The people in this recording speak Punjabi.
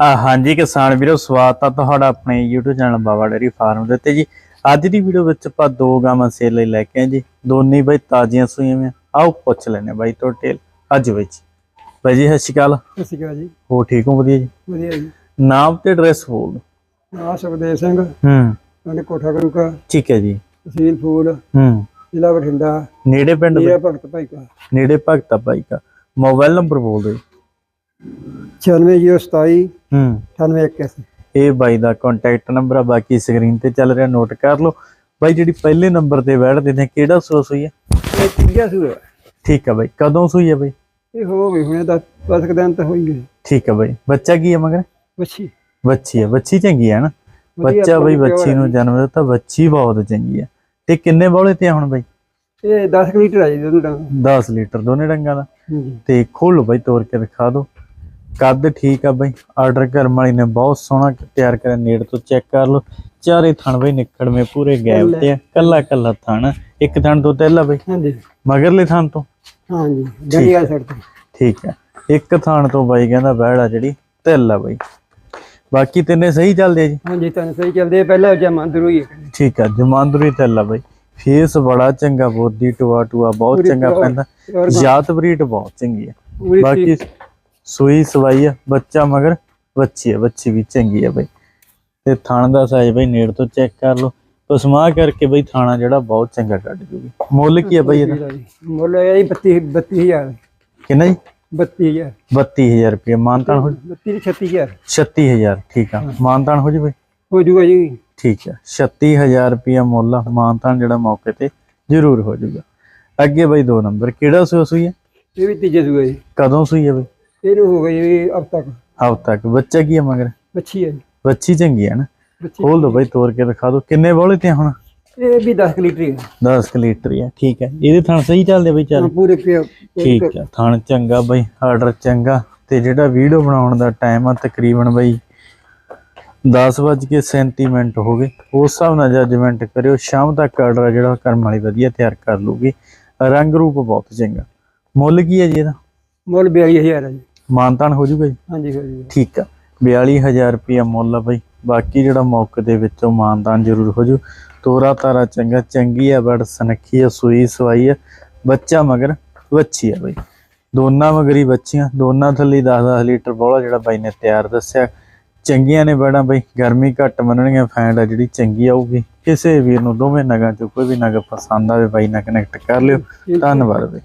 ਹਾਂਜੀ ਕਿਸਾਨ ਵੀਰੋ ਸਵਾਗਤ ਆ ਤੁਹਾਡਾ ਆਪਣੇ YouTube channel Baba dairy farm ਦੇ ਉੱਤੇ ਜੀ। ਅੱਜ ਦੀ ਵੀਡੀਓ ਵਿੱਚ ਆਪਾਂ ਦੋ ਗਾਵਾਂ ਸੇਲ ਲਈ ਲੈ ਕੇ ਆਏ ਜੀ। ਦੋਨੇ ਬਾਈ ਤਾਜ਼ੀਆਂ ਸੂਈਆਂ ਨੇ ਆਓ ਪੁੱਛ ਲੈਨੇ ਬਾਈ ਤੋਂ ਟੇਲ ਅੱਜ ਵਿੱਚ। ਬਾਈ ਜੀ ਸਤਿ ਸ਼੍ਰੀ ਅਕਾਲ। ਸਤਿ ਸ਼੍ਰੀ ਅਕਾਲ ਜੀ। ਹੋ ਠੀਕ ਹੋ? ਵਧੀਆ ਜੀ? ਵਧੀਆ ਜੀ। ਨਾਮ ਤੇ ਐਡਰੈਸ ਬੋਲ। ਆ ਸੁਖਦੇਵ ਸਿੰਘ। ਹੂੰ। ਪਿੰਡ ਕੋਠਾ ਕਰੂਕਾ ਠੀਕ ਹੈ ਜੀ। ਤਹਿਸੀਲ ਫੂਲ। ਹੂੰ। ਜ਼ਿਲ੍ਹਾ ਬਠਿੰਡਾ। ਨੇੜੇ ਪਿੰਡ ਦੇ ਭਗਤ ਭਾਈ ਕਾ ਨੇੜੇ ਭਗਤਾ ਬਾਈ ਦਾ ਮੋਬਾਈਲ ਨੰਬਰ ਬੋਲ ਦਿਓ। 96027 ਹੂੰ 9881 ਇਹ ਬਾਈ ਦਾ ਕੰਟੈਕਟ ਨੰਬਰ ਆ ਬਾਕੀ ਸਕਰੀਨ ਤੇ ਚੱਲ ਰਿਹਾ ਨੋਟ ਕਰ ਲਓ ਬਾਈ ਜਿਹੜੀ ਪਹਿਲੇ ਨੰਬਰ ਤੇ ਬੈਠਦੇ ਨੇ ਕਿਹੜਾ ਸੋਸ ਹੋਈ ਹੈ ਇਹ ਤੀਜਾ ਸੂਆ ਠੀਕ ਹੈ ਬਾਈ ਕਦੋਂ ਸੂਈ ਹੈ ਬਾਈ ਇਹ ਹੋ ਗਏ ਹੁਣੇ 10 10 ਦਿਨ ਤਾਂ ਹੋਈ ਗਏ ਠੀਕ ਹੈ ਬਾਈ ਬੱਚਾ ਕੀ ਹੈ ਮਗਰ ਬੱਚੀ ਬੱਚੀ ਹੈ ਬੱਚੀ ਚੰਗੀ ਹੈ ਨਾ ਬੱਚਾ ਬਈ ਬੱਚੀ ਨੂੰ ਜਨਮ ਦਿੱਤਾ ਬੱਚੀ ਬਹੁਤ ਚੰਗੀ ਹੈ ਤੇ ਕਿੰਨੇ ਬੋਲੇ ਤੇ ਆ ਹੁਣ ਬਾਈ ਇਹ 10 ਲੀਟਰ ਆ ਜੀ ਦੁੱਧ ਦਾ 10 ਲੀਟਰ ਦੋਨੇ ਡੰਗਾਂ ਦਾ ਤੇ ਖੋਲੋ ਬਾਈ ਤੋੜ ਕੇ ਦਿਖਾ ਦਿਓ ਕੱਦ ਠੀਕ ਆ ਬਾਈ। ਆਰਡਰ ਕਰਮ ਵਾਲੀ ਨੇ ਬਹੁਤ ਸੋਹਣਾ ਤਿਆਰ ਕਰਿਆ ਨੇੜ ਤੋਂ ਚੈੱਕ ਕਰ ਲਓ। ਚਾਰੇ ਥਣ ਬਈ ਨਿਕੜਵੇਂ ਪੂਰੇ ਗੈਪ ਤੇ ਆ ਕੱਲਾ ਕੱਲਾ ਥਣ। ਇੱਕ ਥਣ ਤੋਂ ਤੇਲਾ ਬਈ। ਹਾਂਜੀ। ਮਗਰਲੇ ਥਣ ਤੋਂ? ਹਾਂਜੀ ਜੰਡੀ ਵਾਲੀ ਸਾਈਡ ਤੇ। ਠੀਕ ਹੈ ਇੱਕ ਥਣ ਤੋਂ ਬਾਈ ਕਹਿੰਦਾ ਬਹਿੜਾ ਜਿਹੜੀ ਤਿਲ ਆ ਬਾਈ। ਬਾਕੀ ਤਿੰਨੇ ਸਹੀ ਚੱਲਦੇ ਆ ਜੀ? ਹਾਂਜੀ ਤਾਂ ਸਹੀ ਚੱਲਦੇ ਆ। ਪਹਿਲਾਂ ਜਮਾ ਅੰਦਰ ਹੋਈ ਹੈ ਠੀਕ ਹੈ ਜਮਾਂਦਰੀ ਤਿਲ ਆ ਬਾਈ। ਫੇਸ ਬੜਾ ਚੰਗਾ ਬੋਦੀ ਟੂਆ ਟੂਆ ਬਹੁਤ ਚੰਗਾ ਪੈਂਦਾ। ਜਾਤ ਬਰੀਡ ਬਹੁਤ ਚੰਗੀ ਹੈ ਪੂਰੀ ਬਾਕੀ ਸੂਈ ਸਵਾਈ ਆ ਬੱਚਾ ਮਗਰ ਬੱਚੀ ਹੈ ਬੱਚੀ ਵੀ ਚੰਗੀ ਹੈ ਬਾਈ। ਤੇ ਥਣ ਦਾ ਸਾਈਜ਼ ਬਾਈ ਨੇੜ ਤੋਂ ਚੈੱਕ ਕਰ ਲਓ। ਪਸਮਾ ਕਰਕੇ ਬਾਈ ਥਾਣਾ ਜਿਹੜਾ ਬਹੁਤ ਚੰਗਾ ਕੱਢ ਜੂਗੀ। ਮੁੱਲ ਕੀ ਹੈ ਬਾਈ ਇਹਦਾ? ਮੁੱਲ ਹੈ ਜੀ 32 32000 ਕਿੰਨਾ ਜੀ? 32000 32000 ਰੁਪਏ ਮਾਨਤਾਨ ਹੋ 32 36000 36000 ਠੀਕ ਆ। ਮਾਨਤਾਨ ਹੋ ਜੀ ਬਾਈ? ਹੋ ਜੂਗਾ ਜੀ। ਠੀਕ ਹੈ 36000 ਰੁਪਏ ਮੁੱਲ ਆ, ਮਾਨਤਾਨ ਜਿਹੜਾ ਮੌਕੇ ਤੇ ਜ਼ਰੂਰ ਹੋ ਜਾਊਗਾ ਅੱਗੇ ਬਾਈ ਦੋ ਨੰਬਰ। ਕਿਹੜਾ ਸੂਈ ਹੈ ਇਹ ਵੀ ਤੀਜੇ ਸੂਆ ਜੀ। ਕਦੋਂ ਸੂਈ ਹੈ ਬਾਈ? ਇਹਨੂੰ ਹੋ ਗਈ ਜੀ ਅਬ ਤੱਕ। ਹਫ਼ਤਾ ਤੱਕ। ਬੱਚਾ ਕੀ ਹੈ ਮਗਰ? ਬੱਚੀ ਹੈ ਬੱਚੀ ਚੰਗੀ ਹੈ ਨਾ? ਖੋਲ ਦੋ ਬਾਈ ਤੋੜ ਕੇ ਦਿਖਾ ਦਿਓ ਕਿੰਨੇ ਬੋਲੇ ਤੇ ਹੁਣ? ਇਹ ਵੀ 10 ਲੀਟਰ ਹੀ ਹੈ 10 ਲੀਟਰ ਹੀ ਹੈ ਠੀਕ ਹੈ ਇਹਦੇ ਥਣ ਸਹੀ ਚੱਲਦੇ ਬਈ ਚੱਲ? ਪੂਰੇ ਠੀਕ ਹੈ ਥਣ ਚੰਗਾ ਬਈ ਆਰਡਰ ਚੰਗਾ। ਤੇ ਜਿਹੜਾ ਵੀਡੀਓ ਬਣਾਉਣ ਦਾ ਟਾਈਮ ਆ ਤਕਰੀਬਨ ਬਈ 10:37 ਮਿੰਟ ਹੋ ਗਏ। ਉਸ ਹਿਸਾਬ ਨਾਲ ਜੱਜਮੈਂਟ ਕਰਿਓ। ਸ਼ਾਮ ਤੱਕ ਆਰਡਰ ਜਿਹੜਾ ਕਰਮ ਵਾਲੀ ਵਧੀਆ ਤਿਆਰ ਕਰ ਲੂਗੀ ਰੰਗ ਰੂਪ ਬਹੁਤ ਚੰਗਾ। ਮੁੱਲ ਕੀ ਹੈ ਜੀ ਇਹਦਾ? ਮੁੱਲ 42000 ਹੈ ਜੀ। ਮਾਨਤਾਨ ਹੋ ਜੂਗਾ ਜੀ? ਹਾਂਜੀ ਹੋ ਜੂਗਾ। ਠੀਕ ਆ। 42000 ਰੁਪਇਆ ਮੁੱਲ ਆ ਬਈ। ਬਾਕੀ ਜਿਹੜਾ ਮੌਕੇ ਦੇ ਵਿੱਚੋਂ ਮਾਨਦਾਨ ਜ਼ਰੂਰ ਹੋ ਜੂ। ਤੋਰਾ ਤਾਰਾ ਚੰਗਾ ਚੰਗੀ ਆ ਬੜ ਸਨਖੀ ਆ ਸੂਈ ਸਵਾਈ ਆ। ਬੱਚਾ ਮਗਰ ਵੱਛੀ ਆ ਬਈ। ਦੋਨਾਂ ਮਗਰੀ ਬੱਚੀਆਂ ਦੋਨਾਂ ਥੱਲੇ 10-10 ਲੀਟਰ ਬੋਲਾ ਜਿਹੜਾ ਬਾਈ ਨੇ ਤਿਆਰ ਦੱਸਿਆ। ਚੰਗੀਆਂ ਨੇ ਬੜਾ ਬਈ। ਗਰਮੀ ਘੱਟ ਮੰਨਣਗੀਆਂ ਫੈਂਡ ਆ ਜਿਹੜੀ ਚੰਗੀ ਆਊਗੀ। ਕਿਸੇ ਵੀਰ ਨੂੰ ਦੋਵੇਂ ਨਗਾਂ ਚੋਂ ਕੋਈ ਵੀ ਨਗ ਪਸੰਦ ਆਵੇ ਬਾਈ ਨਾਲ ਕਨੈਕਟ ਕਰ ਲਿਓ। ਧੰਨਵਾਦ ਬਈ।